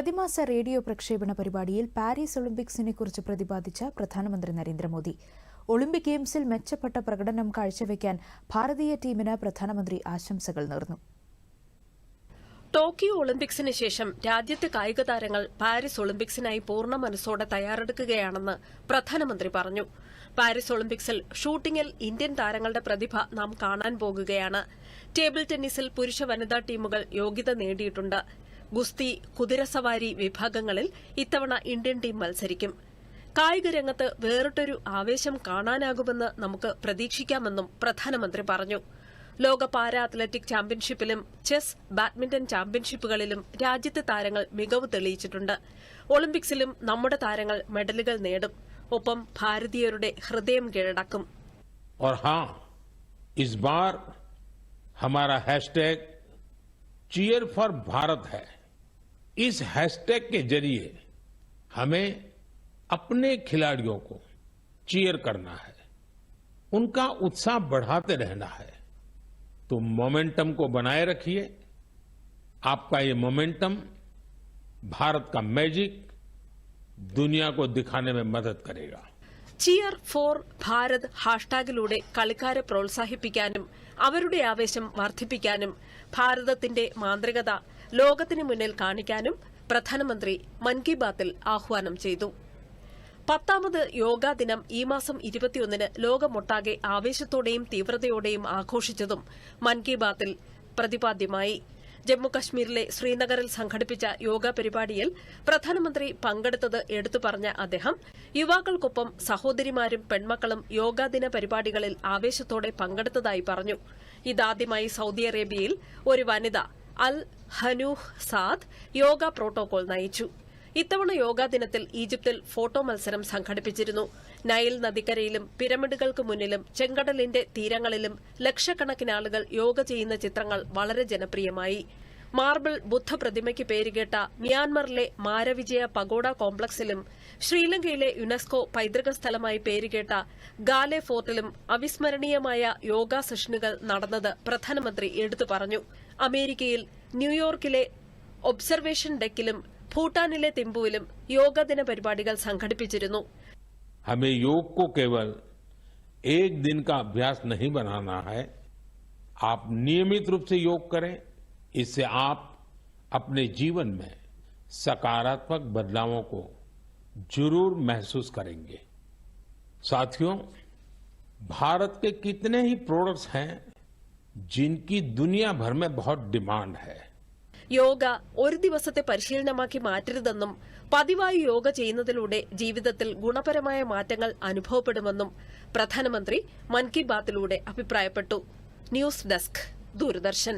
പ്രതിമാസ റേഡിയോ പ്രക്ഷേപണ പരിപാടിയിൽ പാരീസ് ഒളിമ്പിക്സിനെ കുറിച്ച് പ്രതിപാദിച്ച പ്രധാനമന്ത്രി നരേന്ദ്രമോദി. ഒളിമ്പിക് ഗെയിംസിൽ മെച്ചപ്പെട്ട പ്രകടനം കാഴ്ചവെക്കാൻ ഭാരതീയ ടീമിന് പ്രധാനമന്ത്രി ആശംസകൾ നേർന്നു. ടോക്കിയോ ഒളിമ്പിക്സിന് ശേഷം രാജ്യത്തെ കായിക താരങ്ങൾ പാരീസ് ഒളിമ്പിക്സിനായി പൂർണ മനസ്സോടെ തയ്യാറെടുക്കുകയാണെന്ന് പ്രധാനമന്ത്രി പറഞ്ഞു. പാരീസ് ഒളിമ്പിക്സിൽ ഷൂട്ടിംഗിൽ ഇന്ത്യൻ താരങ്ങളുടെ പ്രതിഭ നാം കാണാൻ പോകുകയാണ്. ടേബിൾ ടെന്നീസിൽ പുരുഷ വനിതാ ടീമുകൾ യോഗ്യത നേടിയിട്ടുണ്ട്. ഗുസ്തി കുതിരസവാരി വിഭാഗങ്ങളിൽ ഇത്തവണ ഇന്ത്യൻ ടീം മത്സരിക്കും കായിക രംഗത്ത് വേറിട്ടൊരു ആവേശം കാണാനാകുമെന്ന് നമുക്ക് പ്രതീക്ഷിക്കാമെന്നും പ്രധാനമന്ത്രി പറഞ്ഞു ലോക പാരാ അത്ലറ്റിക് ചാമ്പ്യൻഷിപ്പിലും ചെസ് ബാഡ്മിന്റൺ ചാമ്പ്യൻഷിപ്പുകളിലും രാജ്യത്തെ താരങ്ങൾ മികവ് തെളിയിച്ചിട്ടുണ്ട് ഒളിമ്പിക്സിലും നമ്മുടെ താരങ്ങൾ മെഡലുകൾ നേടും ഒപ്പം ഭാരതീയരുടെ ഹൃദയം കീഴടക്കും और हां इस बार हमारा हैशटैग चीयर फॉर भारत है इस हैशटैग के जरिए हमें अपने खिलाड़ियों को चीयर करना है उनका उत्साह बढ़ाते रहना है तो मोमेंटम को बनाए रखिए आपका ये मोमेंटम भारत का मैजिक दुनिया को दिखाने में मदद करेगा ചിയർ ഫോർ ഭാരത് ഹാഷ്ടാഗിലൂടെ കളിക്കാരെ പ്രോത്സാഹിപ്പിക്കാനും അവരുടെ ആവേശം വർദ്ധിപ്പിക്കാനും ഭാരതത്തിന്റെ മാന്ത്രികത ലോകത്തിന് മുന്നിൽ കാണിക്കാനും പ്രധാനമന്ത്രി മൻ കി ബാത്തിൽ ആഹ്വാനം ചെയ്തു. പത്താമത് യോഗാ ദിനം ഈ മാസം ഇരുപത്തിയൊന്നിന് ലോകമൊട്ടാകെ ആവേശത്തോടെയും തീവ്രതയോടെയും ആഘോഷിച്ചതും മൻ കി ബാത്തിൽ പ്രതിപാദ്യമായി. ജമ്മുകശ്മീരിലെ ശ്രീനഗറിൽ സംഘടിപ്പിച്ച യോഗ പരിപാടിയിൽ പ്രധാനമന്ത്രി പങ്കെടുത്തത് എടുത്തു പറഞ്ഞ അദ്ദേഹം യുവാക്കൾക്കൊപ്പം സഹോദരിമാരും പെൺമക്കളും യോഗാദിന പരിപാടികളിൽ ആവേശത്തോടെ പങ്കെടുത്തതായി പറഞ്ഞു. ഇതാദ്യമായി സൌദി അറേബ്യയിൽ ഒരു വനിത Al Hanouf Saad yoga protocol നയിച്ചു. ഇത്തവണ യോഗാ ദിനത്തിൽ ഈജിപ്തിൽ ഫോട്ടോ മത്സരം സംഘടിപ്പിച്ചിരുന്നു. നൈൽ നദിക്കരയിലും പിരമിഡുകൾക്ക് മുന്നിലും ചെങ്കടലിന്റെ തീരങ്ങളിലും ലക്ഷക്കണക്കിന് ആളുകൾ യോഗ ചെയ്യുന്ന ചിത്രങ്ങൾ വളരെ ജനപ്രിയമായി. മാർബിൾ ബുദ്ധ പ്രതിമയ്ക്ക് പേരുകേട്ട മ്യാൻമറിലെ മാരവിജയ പഗോഡ കോംപ്ലക്സിലും ശ്രീലങ്കയിലെ യുനെസ്കോ പൈതൃക സ്ഥലമായി പേരുകേട്ട ഗാലെ ഫോർട്ടിലും അവിസ്മരണീയമായ യോഗ സെഷനുകൾ നടന്നത് പ്രധാനമന്ത്രി എടുത്തു പറഞ്ഞു. അമേരിക്കയിൽ ന്യൂയോർക്കിലെ ഒബ്സർവേഷൻ ഡെക്കിലും ഭൂട്ടാനിലെ തിമ്പുവിലും യോഗാദിന പരിപാടികൾ സംഘടിപ്പിച്ചിരുന്നു हमें योग को केवल एक दिन का अभ्यास नहीं बनाना है आप नियमित रूप से योग करें इससे आप अपने जीवन में सकारात्मक बदलावों को जरूर महसूस करेंगे साथियों भारत के कितने ही प्रोडक्ट्स हैं जिनकी दुनिया भर में बहुत डिमांड है യോഗ ഒരു ദിവസത്തെ പരിശീലനമാക്കി മാറ്റരുതെന്നും പതിവായി യോഗ ചെയ്യുന്നതിലൂടെ ജീവിതത്തിൽ ഗുണപരമായ മാറ്റങ്ങൾ അനുഭവപ്പെടുമെന്നും പ്രധാനമന്ത്രി മൻ കി ബാത്തിലൂടെ അഭിപ്രായപ്പെട്ടു ന്യൂസ് ഡെസ്ക് ദൂരദർശൻ